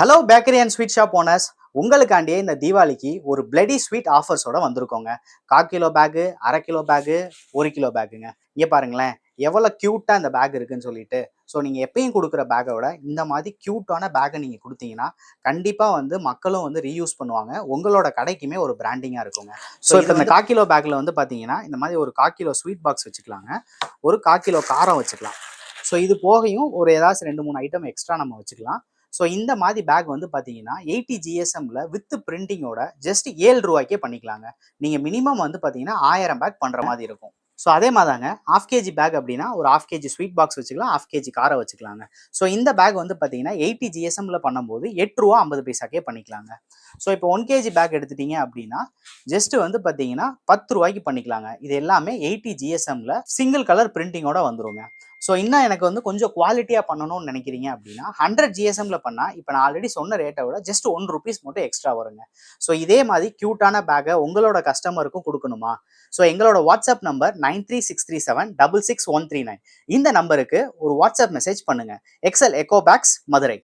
Hello bakery and sweet shop owners உங்களுக்காண்டியே இந்த தீபாவளிக்கு ஒரு பிளடி ஸ்வீட் ஆஃபர்ஸோட வந்திருக்கோங்க. கால் கிலோ பேக்கு அரை கிலோ பேக்கு ஒரு கிலோ பேக்குங்க இங்கே பாருங்களேன் எவ்வளோ க்யூட்டாக இந்த பேக் இருக்குன்னு சொல்லிட்டு. ஸோ நீங்கள் எப்பயும் கொடுக்குற பேக்கை விட இந்த மாதிரி க்யூட்டான பேக்கை நீங்கள் கொடுத்தீங்கன்னா கண்டிப்பாக வந்து மக்களும் வந்து ரீயூஸ் பண்ணுவாங்க. உங்களோட கடைக்குமே ஒரு பிராண்டிங்காக இருக்குங்க. ஸோ இப்போ இந்த கால் கிலோ பேக்கில் வந்து பார்த்தீங்கன்னா இந்த மாதிரி ஒரு கால் கிலோ ஸ்வீட் பாக்ஸ் வச்சுக்கலாங்க. ஒரு கால் கிலோ காரம் வச்சுக்கலாம். ஸோ இது போகையும் ஒரு ஏதாச்சும் ரெண்டு மூணு ஐட்டம் எக்ஸ்ட்ரா நம்ம வச்சுக்கலாம். ஸோ இந்த மாதிரி பேக் வந்து பார்த்தீங்கன்னா எயிட்டி ஜிஎஸ்எம்ல வித் பிரிண்டிங்கோட ஜஸ்ட் ஏழு ரூபாய்க்கே பண்ணிக்கலாங்க. நீங்கள் மினிமம் வந்து பார்த்தீங்கன்னா ஆயிரம் பேக் பண்ணுற மாதிரி இருக்கும். ஸோ அதே மாதிரிங்க ஆஃப் கேஜி பேக் அப்படின்னா ஒரு ஆஃப் கேஜி ஸ்வீட் பாக்ஸ் வச்சுக்கலாம் ஆஃப் கேஜி காரை வச்சுக்கலாங்க. ஸோ இந்த பேக் வந்து பார்த்தீங்கன்னா எயிட்டி ஜிஎஸ்எம்ல பண்ணும்போது எட்டு ரூபா ஐம்பது பைசாக்கே பண்ணிக்கலாங்க. ஸோ இப்போ ஒன் கேஜி பேக் எடுத்துட்டீங்க அப்படின்னா ஜஸ்ட் வந்து பார்த்தீங்கன்னா பத்து ரூபாய்க்கு பண்ணிக்கலாங்க. இது எல்லாமே எயிட்டி ஜிஎஸ்எம்ல சிங்கிள் கலர் பிரிண்டிங்கோட வந்துருங்க. ஸோ இன்னும் எனக்கு வந்து கொஞ்சம் குவாலிட்டியாக பண்ணணும்னு நினைக்கிறீங்க அப்படின்னா ஹண்ட்ரட் ஜிஎஸ்எம்ல பண்ணால் இப்போ நான் ஆல்ரெடி சொன்ன ரேட்டை விட ஜஸ்ட் ஒன் ருபீஸ் மட்டும் எக்ஸ்ட்ரா வருங்க. ஸோ இதே மாதிரி க்யூட்டான பேக்கை உங்களோட கஸ்டமருக்கும் கொடுக்கணுமா? ஸோ எங்களோட WhatsApp number nine three six three seven double six one three nine இந்த நம்பருக்கு ஒரு வாட்ஸ்அப் மெசேஜ் பண்ணுங்க. Excel eco packs Madurai